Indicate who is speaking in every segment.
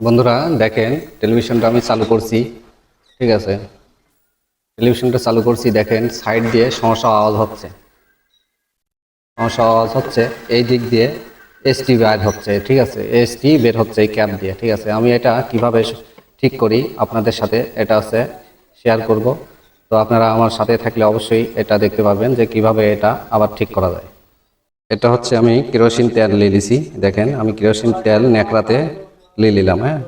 Speaker 1: বন্ধুরা, দেখেন, টেলিভিশনটা আমি চালু করছি। ঠিক আছে? টেলিভিশনটা চালু করছি, দেখেন, সাইড দিয়ে সমস্যা আওয়াজ হচ্ছে। সমস্যা আওয়াজ হচ্ছে, এই দিক দিয়ে এসটি বের হচ্ছে, ঠিক আছে? এসটি বের হচ্ছে এই ক্যাপ দিয়ে, ঠিক আছে? আমি এটা কীভাবে ঠিক করি, আপনাদের সাথে এটা হচ্ছে শেয়ার করব। তো আপনারা আমার সাথে থাকলে অবশ্যই এটা দেখতে পাবেন যে কীভাবে এটা আবার ঠিক করা যায়। এটা হচ্ছে আমি কেরোসিন তেল নিয়ে নিছি দেখেন, আমি কেরোসিন তেল ন্যাকড়াতে নিয়ে নিলাম হ্যাঁ?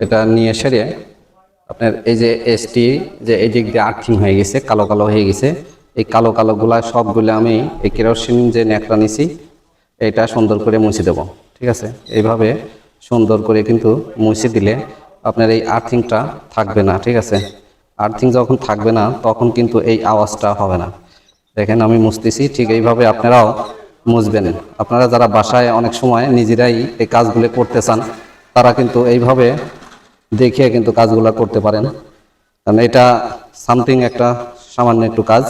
Speaker 1: এটা নিয়ে সেরে আপনার এই যে এসটি যে এই দিক দিয়ে আর্থিং হয়ে গেছে, কালো কালো হয়ে গেছে, এই কালো কালোগুলা সবগুলো আমি এই কেরোসিন যে ন্যাকড়া নিছি, এটা সুন্দর করে মুছে দেব, ঠিক আছে? এইভাবে সুন্দর করে কিন্তু মুছে দিলে আপনার এই আর্থিংটা থাকবে না, ঠিক আছে? আর্থিং যখন থাকবে না, তখন কিন্তু এই আওয়াজটা হবে না। দেখেন আমি মুছতেছি, ঠিক এইভাবে আপনারাও মুছবেন। আপনারা যারা বাসায় অনেক সময় নিজেরাই এই কাজগুলো করতে চান তারা কিন্তু এইভাবে দেখিয়ে কিন্তু কাজগুলো করতে পারেন। কারণ এটা সামথিং একটা সামান্য একটু কাজ।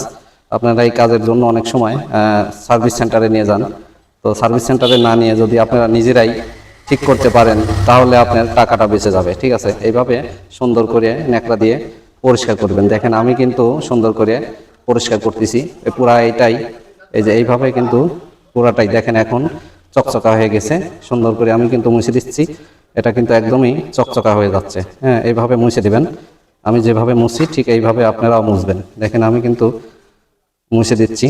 Speaker 1: আপনারা এই কাজের জন্য অনেক সময় সার্ভিস সেন্টারে নিয়ে যান। তো সার্ভিস সেন্টারে না নিয়ে যদি আপনারা নিজেরাই ঠিক করতে পারেন, তাহলে আপনার টাকাটা বেঁচে যাবে। ঠিক আছে? এইভাবে সুন্দর করে ন্যাকড়া দিয়ে পরিষ্কার করবেন। দেখেন, আমি কিন্তু সুন্দর করে পরিষ্কার করতেছি। পুরা এটাই, এই যে এইভাবে কিন্তু পুরাটাই। দেখেন এখন চকচকা হয়ে গেছে, সুন্দর করে আমি কিন্তু মুছে দিচ্ছি। এটা কিন্তু একদমই চকচকা হয়ে যাচ্ছে। হ্যাঁ এইভাবে মুছে দিবেন। আমি যেভাবে মুছি, ঠিক এইভাবে আপনারাও মুছবেন। দেখেন, আমি কিন্তু মুছে দিচ্ছি।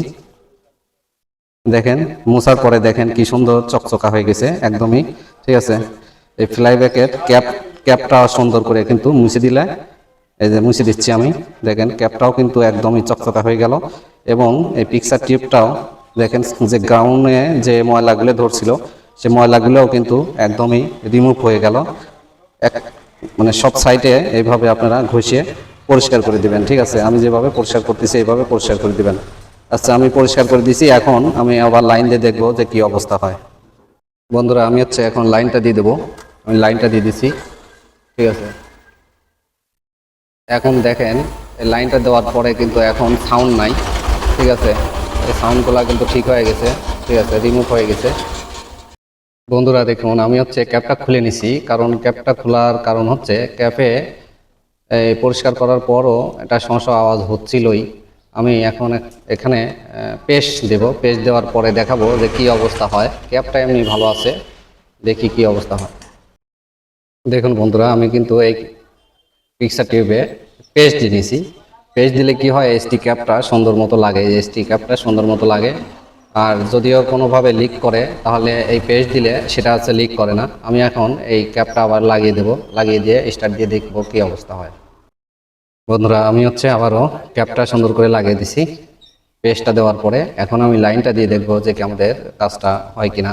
Speaker 1: দেখেন, মুছার পরে দেখেন কি সুন্দর চকচকা হয়ে গেছে, একদমই, ঠিক আছে। এই ফ্লাইব্যাকের ক্যাপ ক্যাপটা সুন্দর করে কিন্তু মুছে দিলে, এই যে মুছে দিচ্ছি আমি। দেখেন ক্যাপটাও কিন্তু একদমই চকচকা হয়ে গেল। এবং এই পিকচার টিপটাও দেখেন যে গ্রাউন্ডে যে ময়লাগুলো ধরছিল, সে ময়লাগুলোও কিন্তু একদমই রিমুভ হয়ে গেল। এক মানে সব সাইডে এইভাবে আপনারা ঘষিয়ে পরিষ্কার করে দিবেন, ঠিক আছে? আমি যেভাবে পরিষ্কার করতেছি, এইভাবে পরিষ্কার করে দিবেন। আচ্ছা আমি পরিষ্কার করে দিছি, এখন আমি আবার লাইন দিয়ে দেখব যে কি অবস্থা হয়। বন্ধুরা, আমি হচ্ছে এখন লাইনটা দিয়ে দেবো। আমি লাইনটা দিয়ে দিছি, ঠিক আছে? এখন দেখেন লাইনটা দেওয়ার পরে কিন্তু এখন সাউন্ড নাই, ঠিক আছে? এই সাউন্ডগুলো কিন্তু ঠিক হয়ে গেছে। ঠিক আছে রিমুভ হয়ে গেছে। বন্ধুরা দেখুন, আমি হচ্ছে ক্যাপটা খুলে নিছি। কারণ ক্যাপটা খোলার কারণ হচ্ছে ক্যাপে এই পরিষ্কার করার পরও এটা সমস্যা আওয়াজ হচ্ছিলই। আমি এখন এখানে পেস্ট দেব। পেস্ট দেওয়ার পরে দেখাবো যে কি অবস্থা হয়। ক্যাপটা এমনি ভালো আছে। দেখি কি অবস্থা হয়। দেখুন বন্ধুরা, আমি কিন্তু এই পিকচার টিউবে পেস্ট দিয়েছি। পেস্ট দিলে কি হয়? এসটি ক্যাপটা সুন্দর মতো লাগে। এসটি ক্যাপটা সুন্দর মতো লাগে। আর যদিও কোনোভাবে লিক করে, তাহলে এই পেস্ট দিলে সেটা হচ্ছে লিক করে না। আমি এখন এই ক্যাপটা আবার লাগিয়ে দেব। লাগিয়ে দিয়ে স্টার্ট দিয়ে দেখব কি অবস্থা হয়। বন্ধুরা, আমি হচ্ছে আবারও ক্যাপটা সুন্দর করে লাগিয়ে দিছি। পেস্টটা দেওয়ার পরে এখন আমি লাইনটা দিয়ে দেখব যে কি আমাদের কাজটা হয় কিনা।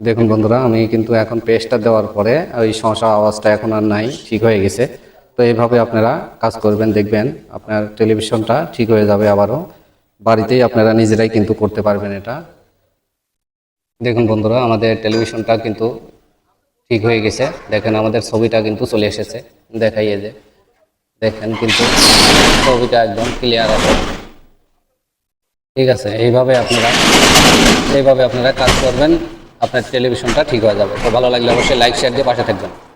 Speaker 1: দেখুন বন্ধুরা, আমি কিন্তু এখন পেস্টটা দেওয়ার পরে ওই শশা আওয়াজটা এখন আর নাই, ঠিক হয়ে গেছে। তো এইভাবে আপনারা কাজ করবেন, দেখবেন আপনার টেলিভিশনটা ঠিক হয়ে যাবে আবারও। বাড়িতেই আপনারা নিজেরাই কিন্তু করতে পারবেন এটা। দেখুন বন্ধুরা, আমাদের টেলিভিশনটা কিন্তু ঠিক হয়ে গেছে। দেখেন আমাদের ছবিটা কিন্তু চলে এসেছে। দেখাই যে। দেখেন কিন্তু ছবিটা একদম ক্লিয়ার আছে। ঠিক আছে, এইভাবে আপনারা এইভাবে আপনারা কাজ করবেন। আপনার টেলিভিশনটা ঠিক হয়ে যাবে। তো ভালো লাগলে অবশ্যই লাইক শেয়ার দিয়ে পাশে থাকবেন।